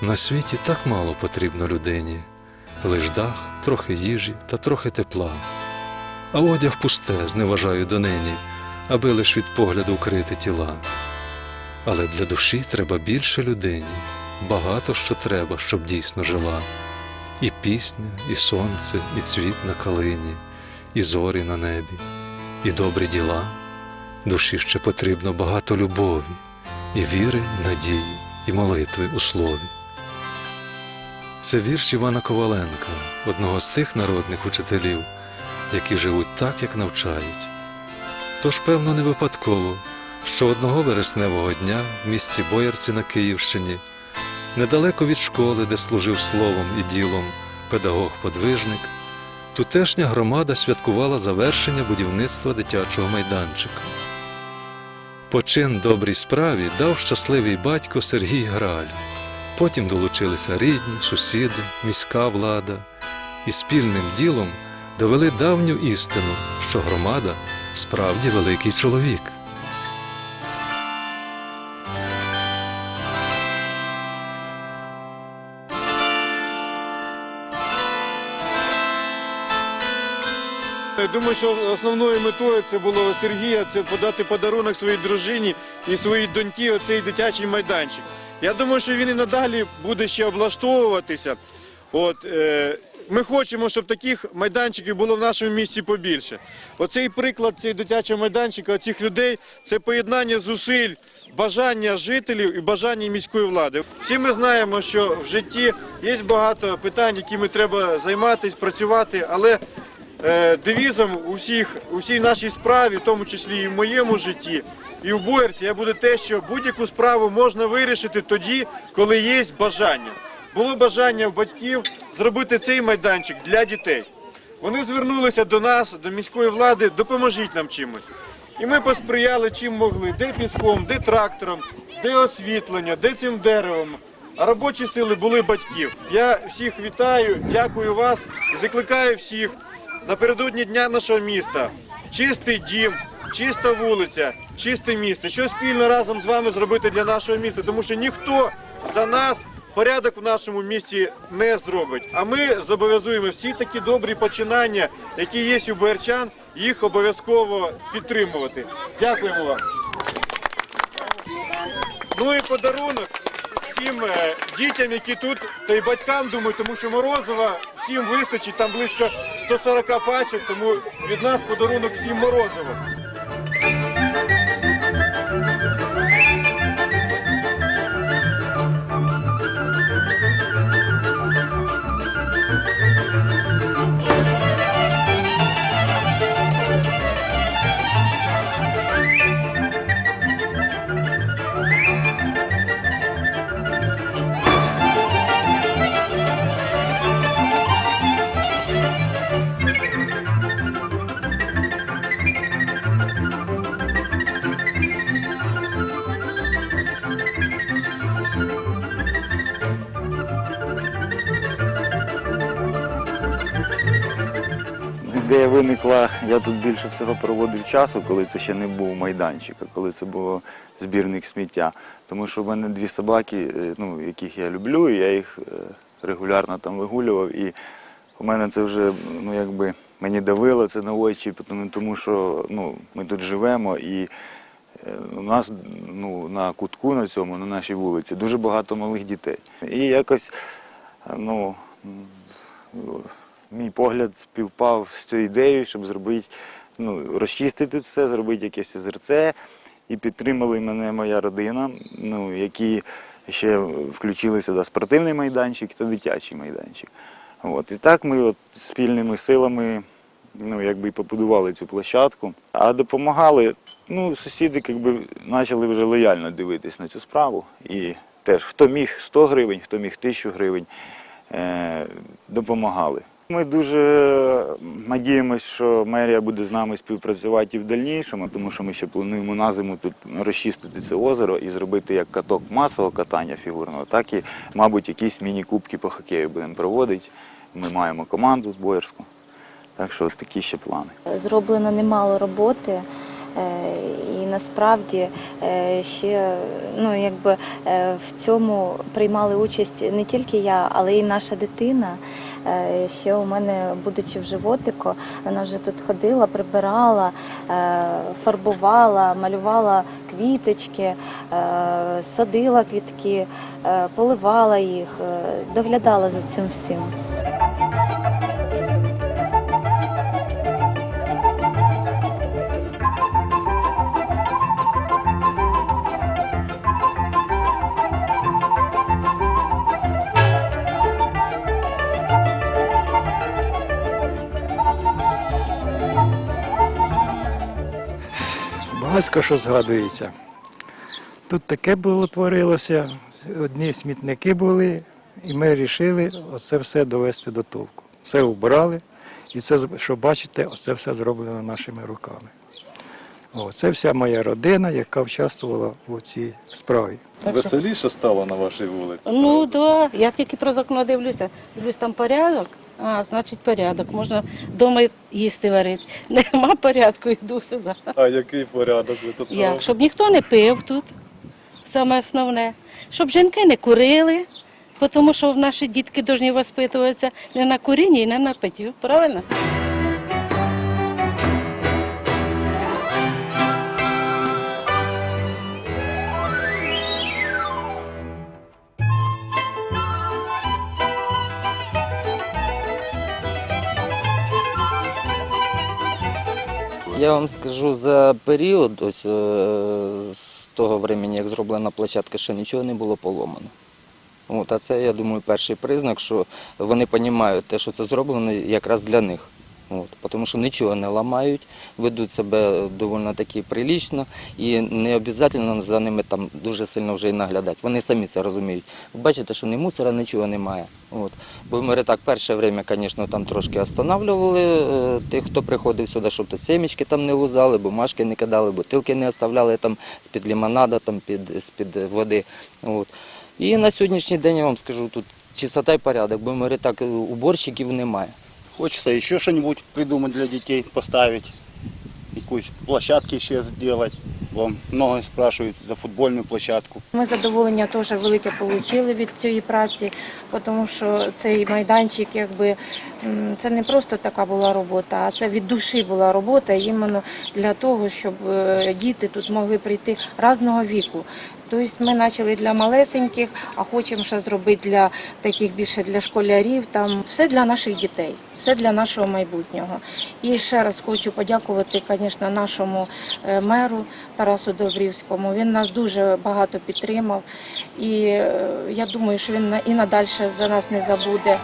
На світі так мало потрібно людині, лиш дах, трохи їжі та трохи тепла. А одяг пусте, зневажаю донині, аби лиш від погляду вкрити тіла. Але для душі треба більше людині, багато що треба, щоб дійсно жила. І пісня, і сонце, і цвіт на калині, і зорі на небі, і добрі діла. Душі ще потрібно багато любові, і віри, надії, і молитви у слові. Це вірш Івана Коваленка, одного з тих народних учителів, які живуть так, як навчають. Тож, певно, не випадково, що одного вересневого дня в місті Боярці на Київщині, недалеко від школи, де служив словом і ділом педагог-подвижник, тутешня громада святкувала завершення будівництва дитячого майданчика. Почин добрій справі дав щасливий батько Сергій Граль. Потім долучилися рідні, сусіди, міська влада і спільним ділом довели давню істину, що громада справді великий чоловік. Я думаю, що основною метою це було Сергія це подати подарунок своїй дружині і своїй доньці оцей дитячий майданчик. Я думаю, що він і надалі буде ще облаштовуватися. От, е, ми хочемо, щоб таких майданчиків було в нашому місті побільше. Оцей приклад цей дитячого майданчика, цих людей це поєднання зусиль, бажання жителів і бажання міської влади. Всі ми знаємо, що в житті є багато питань, якими треба займатися, працювати, але е, девізом у всіх, нашій справі, в тому числі і в моєму житті, і в Боярці, я буде те, що будь-яку справу можна вирішити тоді, коли є бажання. Було бажання в батьків зробити цей майданчик для дітей. Вони звернулися до нас, до міської влади, допоможіть нам чимось. І ми посприяли чим могли, де піском, де трактором, де освітлення, де цим деревом. А робочі сили були батьків. Я всіх вітаю, дякую вас і закликаю всіх напередодні дня нашого міста. Чистий дім, чиста вулиця, чисте місто. Що спільно разом з вами зробити для нашого міста, тому що ніхто за нас порядок в нашому місті не зробить. А ми зобов'язуємо всі такі добрі починання, які є у боярчан, їх обов'язково підтримувати. Дякуємо вам. Ну і подарунок всім е, дітям, які тут, та й батькам, думаю, тому що Морозова всім вистачить, там близько 140 пачок, тому від нас подарунок всім Морозова. Ідея виникла, я тут більше всього проводив часу, коли це ще не був майданчик, а коли це було збірник сміття. Тому що в мене дві собаки, е, ну, яких я люблю, і я їх е, регулярно там вигулював. І у мене це вже ну, якби, мені давило це на очі, тому- що ну, ми тут живемо і е, у нас ну, на кутку на цьому, на нашій вулиці, дуже багато малих дітей. І якось ну, мій погляд співпав з цією ідеєю, щоб зробити, ну, розчистити все, зробити якесь озерце. І підтримали мене моя родина, ну, які ще включили сюди спортивний майданчик та дитячий майданчик. От. І так ми от спільними силами ну, якби побудували цю площадку. А допомагали, ну, сусіди якби, почали вже лояльно дивитись на цю справу. І теж хто міг 100 гривень, хто міг 1000 гривень, е, допомагали. Ми дуже надіємося, що мерія буде з нами співпрацювати і в дальнішому, тому що ми ще плануємо на зиму тут розчистити це озеро і зробити як каток масового катання фігурного, так і, мабуть, якісь міні-кубки по хокею будемо проводити. Ми маємо команду з Боярську. Так що такі ще плани. Зроблено немало роботи. І насправді е, ще ну, якби, е, в цьому приймали участь не тільки я, але й наша дитина. Е, Ще у мене, будучи в животику, вона вже тут ходила, прибирала, е, фарбувала, малювала квіточки, е, садила квітки, е, поливала їх, е, доглядала за цим всім. Багатько що згадується. Тут таке було творилося, одні смітники були, і ми вирішили оце все довести до толку. Все убрали, і це, що бачите, оце все зроблено нашими руками. О, це вся моя родина, яка участвувала у цій справі. Веселіше стало на вашій вулиці. Ну так, да. я тільки про окно дивлюся. Дивлюсь, там порядок. А, значить порядок. Можна вдома їсти варити. Нема порядку, йду сюди. А який порядок ви тут Як? Щоб ніхто не пив тут, саме основне. Щоб жінки не курили, тому що наші дітки повинні воспитуватися не на курінні і не на питтю. Правильно? Я вам скажу за період, ось е, з того времени, як зроблена площадка, ще нічого не було поломано. От, а це, я думаю, перший признак, що вони розуміють те, що це зроблено якраз для них. От, тому що нічого не ламають, ведуть себе доволі таки прилічно і не обов'язково за ними там дуже сильно вже і наглядати. Вони самі це розуміють. Бачите, що ні мусора, нічого немає. От. Бо ми так перше время, звісно, там трошки останавливали е, тих, хто приходив сюди, щоб то семечки там не лузали, бумажки не кидали, бутилки не оставляли там з-під лимонада, там під, з-під води. От. І на сьогоднішній день я вам скажу, тут чистота і порядок, бо ми так уборщиків немає. Хочется еще что-нибудь придумать для детей, поставить. Якусь площадки ще сделать. Бо много спрашивают за футбольную площадку. Ми задоволення теж велике отримали від цієї праці, тому що цей майданчик, якби це не просто така була робота, а це від душі була робота іменно для того, щоб е, діти тут могли прийти різного віку. Тобто ми почали для малесеньких, а хочемо ще зробити для таких більше для школярів. Там все для наших дітей, все для нашого майбутнього. І ще раз хочу подякувати, звісно, нашому е, меру Тарасу Добрівському. Він нас дуже багато підтримав, і е, я думаю, що він і надалі за нас не забуде.